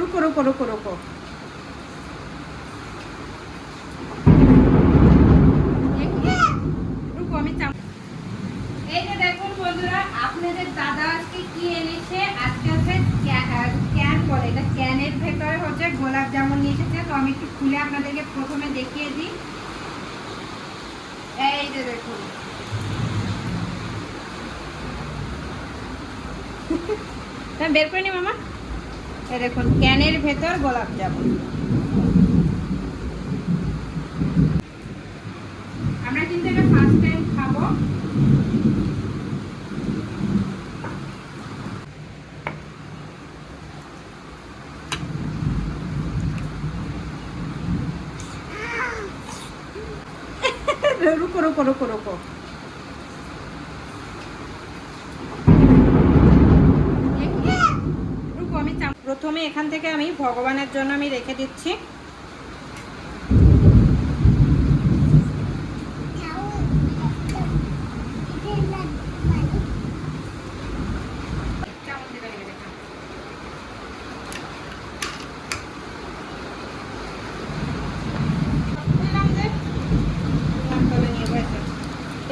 রুকো রুকো রুকো রুকো আপনাদের দাদা আজকে কি এনেছে? আজকে হচ্ছে ক্যান বলে। এটা ক্যানের ভেতরে হচ্ছে গোলাপ জামুন নিয়ে এসেছে তো আমি একটু খুলে আপনাদেরকে প্রথমে দেখিয়ে দিই। এই যে দেখুন। বের করে নি, মামা। দেখুন, ক্যানের ভেতর গোলাপ জামুন। আমরা কিন্তু এটা ফার্স্ট টাইম খাব। রুকো রুকো রুকো রুকো আমি চাম- প্রথমে এখান থেকে আমি ভগবানের জন্য আমি রেখে দিচ্ছি।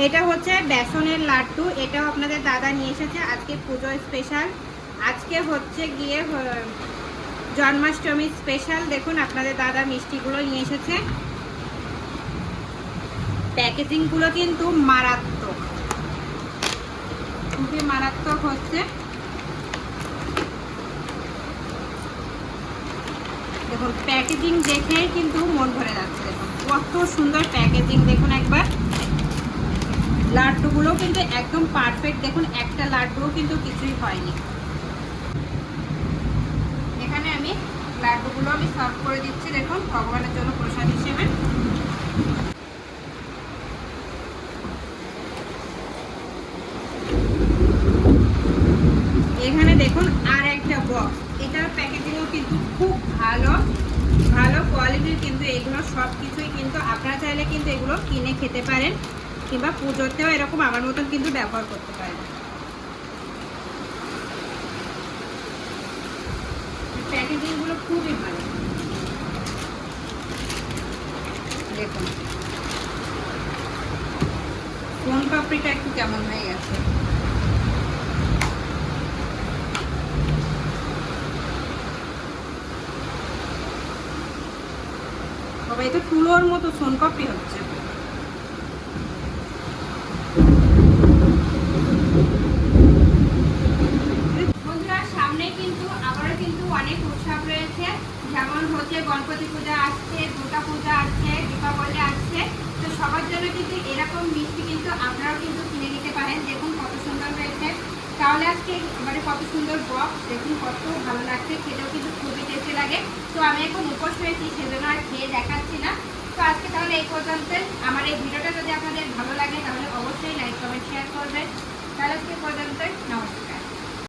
এটা হচ্ছে বেসনের লাড্ডু, এটাও আপনাদের দাদা নিয়ে এসেছে আজকে পুজো স্পেশাল আজকে হচ্ছে গিয়ে জন্মাষ্টমী স্পেশাল দেখুন, আপনাদের দাদা মিষ্টিগুলো নিয়ে এসেছে। প্যাকেজিংগুলো কিন্তু মারাত্মক। খুবই মারাত্মক হচ্ছে। দেখুন, প্যাকেজিং দেখেই কিন্তু মন ভরে যাচ্ছে। কত সুন্দর প্যাকেজিং। দেখুন একবার। লাড্ডুগুলো কিন্তু একদম পারফেক্ট দেখুন, একটা লাড্ডুও কিন্তু কিছুই হয়নি এখানে আমি লাড্ডুগুলো আমি সার্ভ করে দিচ্ছি, দেখুন, ভগবানের জন্য প্রসাদ হিসেবে। এখানে দেখুন আর একটা বক্স এটার প্যাকেজিংও কিন্তু খুব ভালো ভালো কোয়ালিটির কিন্তু এগুলো সব কিছুই কিন্তু আপনারা চাইলে কিন্তু এগুলো কিনে খেতে পারেন, কিংবা পুজোতেও এরকম আমার মতন কিন্তু ব্যবহার করতে পারেন। প্যাকেজিংগুলো খুবই ভালো। দেখুন। কোন পাপড়িটা একটু কেমন হয়ে গেছে? তবে এটা তুলোর মতো সোনপাপড়ি হচ্ছে। যেমন হচ্ছে গণপতি পূজা আসছে, দুর্গা পূজা আসছে, দীপাবলি আসছে, তো সবার জন্য কিন্তু এরকম মিষ্টি কিন্তু আপনারাও কিন্তু কিনে নিতে পারেন। দেখুন কত সুন্দর হয়েছে। তাহলে আজকে মানে কত সুন্দর বক্স দেখুন কত ভালো লাগছে, খেতেও কিন্তু খুবই টেস্টি লাগে। তো আমি এখন উপোস হয়েছি, সেজন্য আর খেয়ে দেখাচ্ছি না। তো আজকে তাহলে এই পর্যন্ত আমার এই ভিডিওটা যদি আপনাদের ভালো লাগে, তাহলে অবশ্যই লাইক কমেন্ট শেয়ার করবেন। তাহলে আজকে পর্যন্ত নমস্কার।